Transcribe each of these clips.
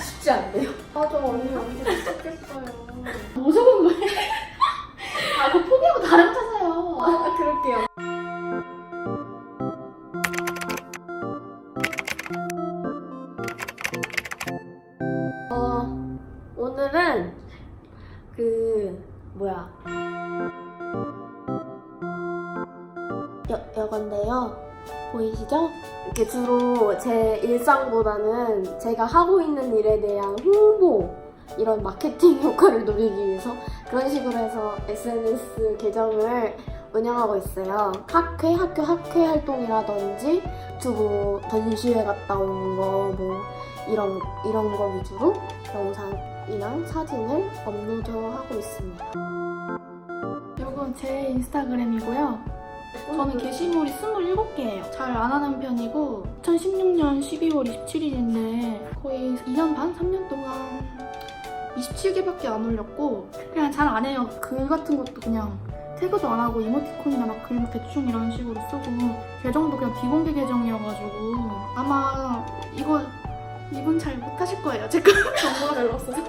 쉽지 않네요. 맞아, 언니 완전 못 찾겠어요. 뭐? 아, 그거 포기하고 다른 거 찾아요. 아, 그럴게요. 어, 오늘은 그 뭐야 여, 여건데요. 보이시죠? 이렇게 주로 제 일상보다는 제가 하고 있는 일에 대한 홍보 이런 마케팅 효과를 노리기 위해서 그런 식으로 해서 SNS 계정을 운영하고 있어요. 학회, 학교 학회 활동이라든지 주부 전시회 갔다 온 거 뭐 이런 이런 거 위주로 영상이랑 사진을 업로드하고 있습니다. 이건 제 인스타그램이고요. 저는 게시물이 27개예요. 잘 안 하는 편이고 2016년 12월 27일인데 거의 2년 반? 3년 동안 27개밖에 안 올렸고 그냥 잘 안 해요. 글 같은 것도 그냥 태그도 안 하고 이모티콘이나 막글 대충 이런 식으로 쓰고 계정도 그냥 비공개 계정이어가지고 아마 이거 이분 잘 못하실 거예요. 제가 정보가 별로 없어서.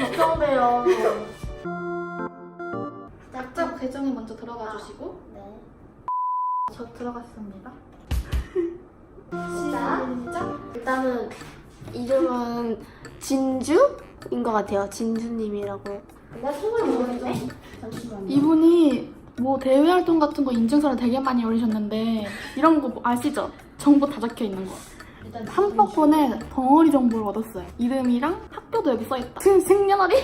걱정돼요. 들어가 주시고 네. 저 들어갔습니다. 시작. 일단은 이름은 진주인 것 같아요. 진주님이라고. 내 성을 모르겠네. 잠시만요. 이분이 뭐 대외 활동 같은 거 인증서를 되게 많이 올리셨는데 이런 거뭐 아시죠? 정보 다 적혀 있는 거. 일단 한꺼번에 덩어리 정보를 얻었어요. 이름이랑 학교도 여기 써있다. 그 생년월일?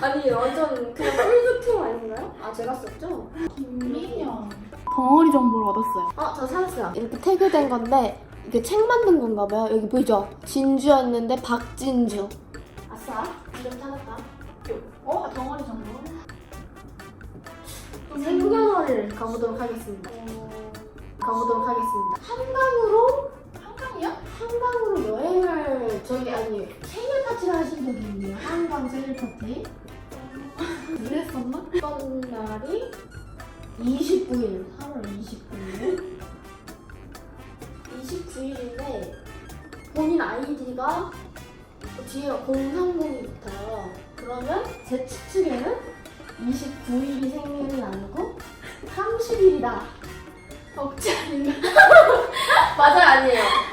아니 완전 그냥 꿀조팀 아닌가요? 아 제가 썼죠? 김민영. 덩어리 정보를 얻었어요. 아저 찾았어요. 이렇게 태그된 건데 이게 책 만든 건가 봐요. 여기 보이죠? 진주였는데 박진주. 아싸. 이름 찾았다. 어? 덩어리 정보. 생년월일 가보도록 하겠습니다. 가보도록 하겠습니다. 한강으로 한강이요? 한강으로 여행을 저기 아니 생일 파티를 하신 적이 있네요. 한강 생일 파티. 그랬었나? 어떤 날이 29일, 3월 29일. 29일인데 본인 아이디가 뒤에 030이 붙어요. 그러면 제 추측에는 29일이 생일이 아니고 30일이다. 억지 아닌가? 맞아요, 아니에요.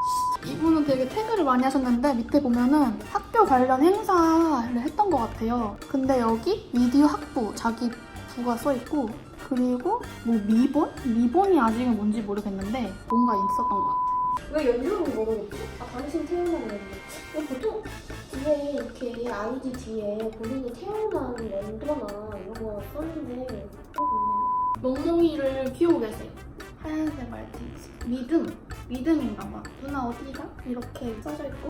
이분은 되게 태그를 많이 하셨는데 밑에 보면은 학교 관련 행사를 했던 것 같아요. 근데 여기 미디어 학부 자기 부가 써 있고 그리고 뭐 미본? 미본이 아직은 뭔지 모르겠는데 뭔가 있었던 것 같아요. 왜 연령은 모르겠지? 아, 당신 태어난 랜드. 보통 뒤에 이렇게 아이디 뒤에 본인이 태어난 랜더나 이런 거 썼는데 멍멍이를 키우고 계세요. 하얀색 말티즈. 믿음. 믿음인가 봐. 누나 어디가? 이렇게 써져 있고.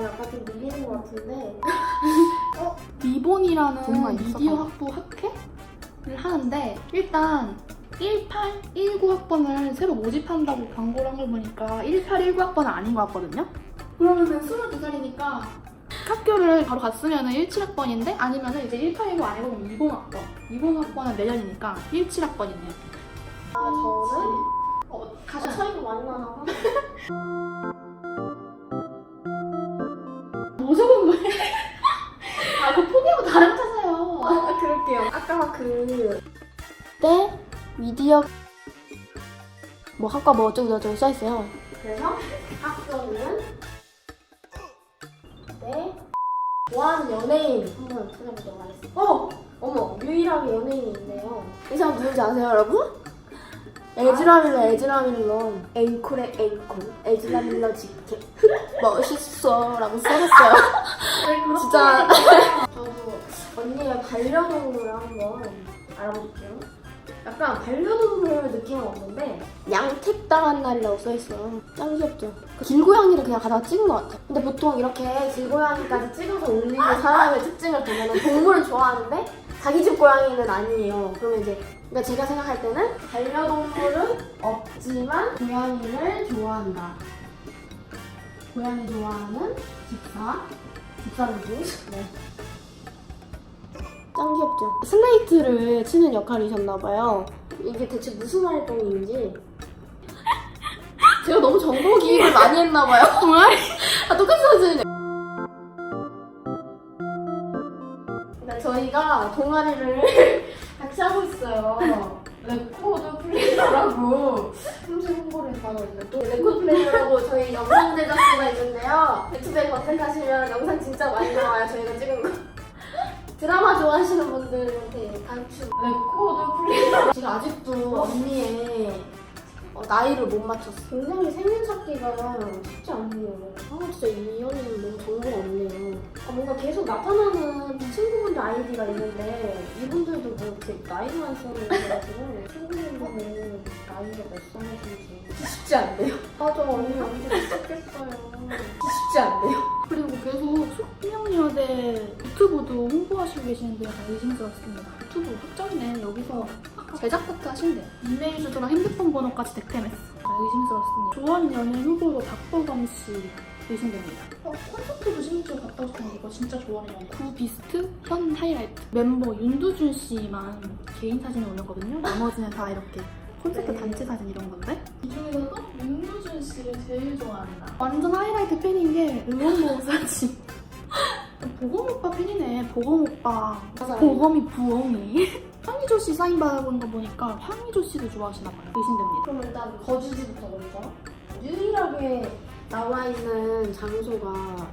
약간 좀 밀리는 것 같은데 미본이라는 뭔가 미디어 학부 학회를 하는데 일단 18, 19 학번을 새로 모집한다고 광고를 한 걸 보니까 18, 19 학번은 아닌 것 같거든요? 그러면은 22살이니까 학교를 바로 갔으면 17학번인데 아니면 이제 18, 19 아니고 그럼 20학번 20학번은 내년이니까 17학번이네요 아 저는 어, 아, 가셔 차이가 많이 나나 뭐 적은 거예요? 아 그거 포기하고 다른 거 찾아요 아 그럴게요 아까 그 때 미디어 뭐 학과 뭐 어쩌고 저쩌고 써있어요 그래서 학교는 네 좋아하는 연예인 한번 찾아보도록 하겠습니다 어! 어머 유일하게 연예인이 있네요 이 사람 누군지 아세요 여러분? 에즈라 밀러 에즈라 밀러 앵콜의 앵콜 에즈라 밀러 직캠 멋있어 라고 써놨어요 진짜 저도 언니의 반려동물을 한번 알아볼게요. 약간 반려동물 느낌은 없는데 양택당한 날이라고 써있어요. 짱 귀엽죠? 그 길고양이를 그냥 가다가 찍은 것 같아요. 근데 보통 이렇게 길고양이까지 찍어서 올리는 사람의 특징을 보면 동물은 좋아하는데 자기 집 고양이는 아니에요. 그러면 이제 그러니까 제가 생각할 때는 반려동물은 없지만 고양이를 좋아한다. 고양이 좋아하는 집사. 집사는 누 네. 짱 귀엽죠? 슬레이트를 치는 역할이셨나봐요. 이게 대체 무슨 활동인지. 제가 너무 정보 기입을 많이 했나봐요. 정말? 아, 똑같은 사진이네. 그러니까 저희가 동아리를 같이 하고 있어요. 레코드 플레이어라고 평소 홍보를 받았는데 또 레코드 플레이어라고 저희 영상 제작소가 있는데요. 유튜브에 검색하시면 영상 진짜 많이 나와요. 저희가 찍은 거. 드라마 좋아하시는 분들한테 강추. 레코드 플레이어. 제가 아직도 언니의 어, 나이를 못 맞췄어. 굉장히 생일 찾기가 쉽지 않네요. 아 진짜 이 언니는 너무 정보가 없네요. 아, 뭔가 계속 나타나는 친구분들 아이디가 있는데 이분들도 뭐 이렇게 나이만 써는 거가지고 친구분들은 나이가 몇 살이신지 쉽지 않네요. 맞아 언니 완전 미쳤겠어요. 쉽지 않네요. 그리고 계속 숙명여대 유튜브도 홍보하시고 계시는데 의심스럽습니다. 유튜브 확정이네. 여기서 제작부터 하신대. 이메일 주소랑 핸드폰 번호까지 득템했어. 의심스럽습니다. 조원 연예인 후보로 박보검 씨 의심됩니다. 어, 콘서트도 심지어 갔다 오셨다는 거 진짜 좋아해요. 구 비스트, 현 하이라이트. 멤버 윤두준 씨만 개인 사진을 올렸거든요. 나머지는 다 이렇게 콘서트 네. 단체 사진 이런 건데 이 중에서도 윤두준 씨를 제일 좋아한다 완전 하이라이트 팬인 게 응원모 사진 보검 오빠 팬이네 보검 오빠 맞아요. 보검이 부엉이 황희조 씨 사인 받아보는 거 보니까 황희조 씨도 좋아하시나 봐요 의심됩니다 그럼 일단 거주지부터 먼저 유일하게 나와 있는 장소가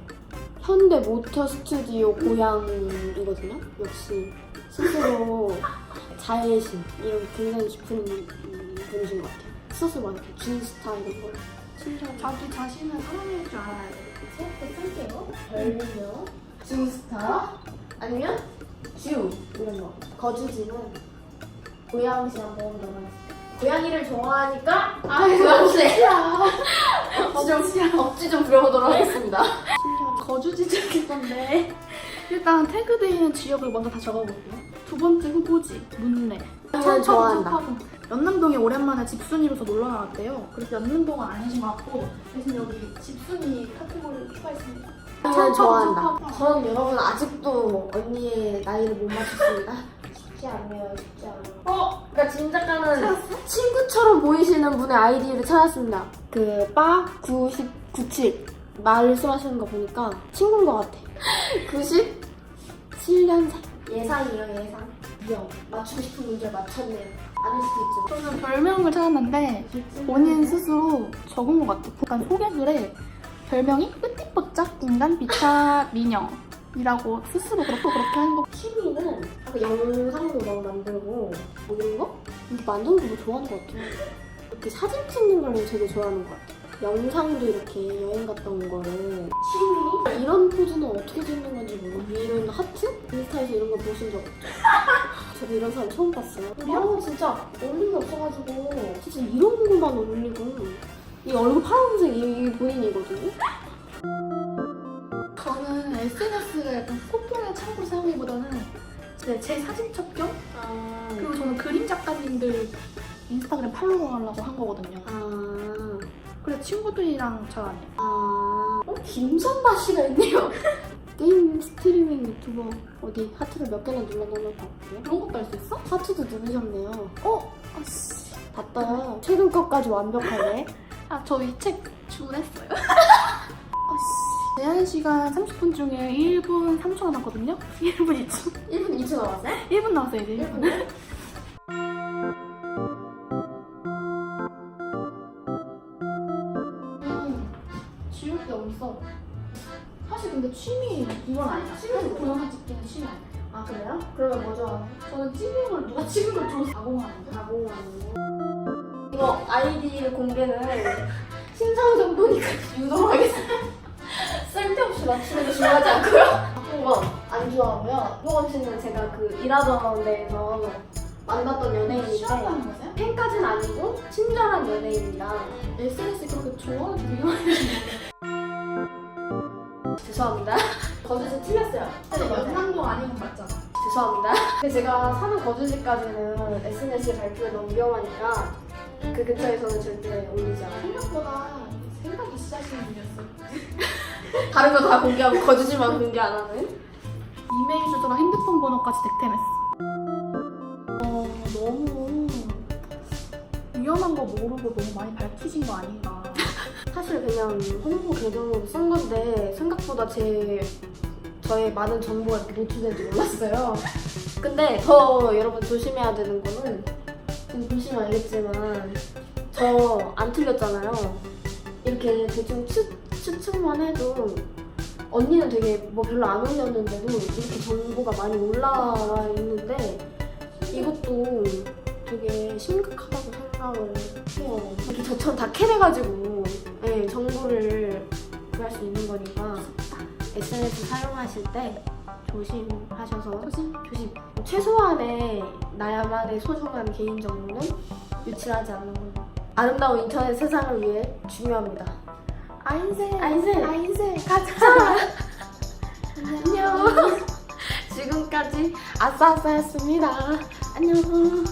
현대 모터 스튜디오 고향이거든요. 역시 스스로 자애심 이런 굉장히 깊은 음, 분이신 것 같아요. 스스로 막 이렇게 G스타 이런 걸 친절하게 자기 자신을 사랑할 줄 알아야 돼 이렇게 쓸게요. 별명요 G스타 아니면 주 이런 거. 거주지는 고양시 한번 넣어놨어요. 고양이를 좋아하니까 아 고양시 억지 좀 억지 좀 부려보도록 하겠습니다. 거주 지 적인 건데. 일단 태그되어 있는 지역을 먼저 다 적어볼게요. 두 번째 후보지 문내 저는 좋아한다. 연남동에 오랜만에 집순이로서 놀러 나왔대요. 그래서 연남동은 아니신 것 같고 대신 여기 집순이 카테고리를 추가했습니다. 저는 좋아한다. 저는 여러분 아직도 언니의 나이를 못 맞췄습니다. 쉽지 않네요, 쉽지 않아요. 어, 그러니까 진 작가는 친구처럼 보이시는 분의 아이디를 찾았습니다. 그, 빠9097 말씀하시는 거 보니까 친구인 것 같아. 97년생. 예상이에요, 예상. 귀여워. 맞추고 싶은 문제 맞췄네요. 아닐 수도 있죠. 저는 별명을 찾았는데 본인 스스로 적은 것 같아요 약간 소개글에 별명이 뿌띠뽀짝 인간 비타 미녀 이라고 스스로 그렇게 그렇게 한 거. 취미는 아까 영상도 막 만들고 뭐 이런 거? 이렇게 만드는 거 좋아하는 것 같아요. 이렇게 사진 찍는 걸 되게 좋아하는 것 같아요. 영상도 이렇게 여행 갔던 거를 취미? 이런 포즈는 어떻게 찍는 건지 모르고 이런 하트? 인스타에서 이런 거 보신 적 없죠? 저도 이런 사람 처음 봤어요. 아 진짜 올린 게 없어가지고 진짜 이런 거만 올리고 이 얼굴 파란색 이, 이 본인이거든요? SNS를 약간 소통의 창구로 사용하기보다는 제, 제 사진 첩경? 아, 그리고 저는 그림 작가님들 인스타그램 팔로우 하려고 한 거거든요. 아, 그래서 친구들이랑 잘 안 해요. 아, 어? 김선바 씨가 있네요. 게임 스트리밍 유튜버 어디 하트를 몇 개나 눌러놓으면 볼게요. 그런 것도 할 수 있어? 하트도 누르셨네요. 어? 아씨. 봤다. 최근 것까지 완벽하네. 아, 저 이 책 주문했어요. 제한 시간 30분 중에 1분 3초 남았거든요? 1분 2초. 1분 2초 남았어요? 1분 남았어요, 이제 1분. 1분? 음, 지울 게 없어. 사실 근데 취미 이건 아니야. 취미는 뭐야? 동영상 찍기는 취미 아니야. 아 그래요? 그러면 뭐죠? 저는 찍는 걸 누가 찍은 걸좀 가공하는데. 가공하는 이거 아이디를 공개는 심상 정도니까 유도하겠습니다. 쓸데없이 맞추는 게 중요하지 않고요. 박보검 안 좋아하고요. 박보검 씨는 제가 그 일하던 데에서 만났던 연예인인데 취한다는 거세요? 팬까지는 아니고 친절한 연예인입니다. SNS 그렇게 좋아하는 많이 죄송합니다. 거주지 틀렸어요. 근데 연남동 아니면 맞잖아. 죄송합니다. 근데 제가 사는 거주지까지는 SNS 발표가 너무 위험하니까 그 근처에서는 절대 올리지 않아요. 생각보다 생각이 있으시는 분이었어요. 다른 거 다 공개하고 거주지만 공개 안 하는. 이메일 주소랑 핸드폰 번호까지 득템했어. 어, 너무 위험한 거 모르고 너무 많이 밝히신 거 아닌가. 사실 그냥 홍보 계정으로 쓴 건데 생각보다 제 저의 많은 정보가 이렇게 노출될지 몰랐어요. 근데 더 여러분 조심해야 되는 거는 지금 보시면 알겠지만 저 안 틀렸잖아요. 이렇게 대충 추, 추측만 해도 언니는 되게 뭐 별로 안 올렸는데도 이렇게 정보가 많이 올라와 있는데 이것도 되게 심각하다고 생각을 해요. 이렇게 저처럼 다 캐내가지고 네, 정보를 구할 수 있는 거니까 SNS 사용하실 때 조심하셔서 조심. 조심. 최소한의 나야만의 소중한 개인 정보는 유출하지 않는 걸로. 아름다운 인터넷 세상을 위해 중요합니다. 아인세. 아인세. 아인세. 가자. 안녕. 지금까지 아싸아싸였습니다. 안녕.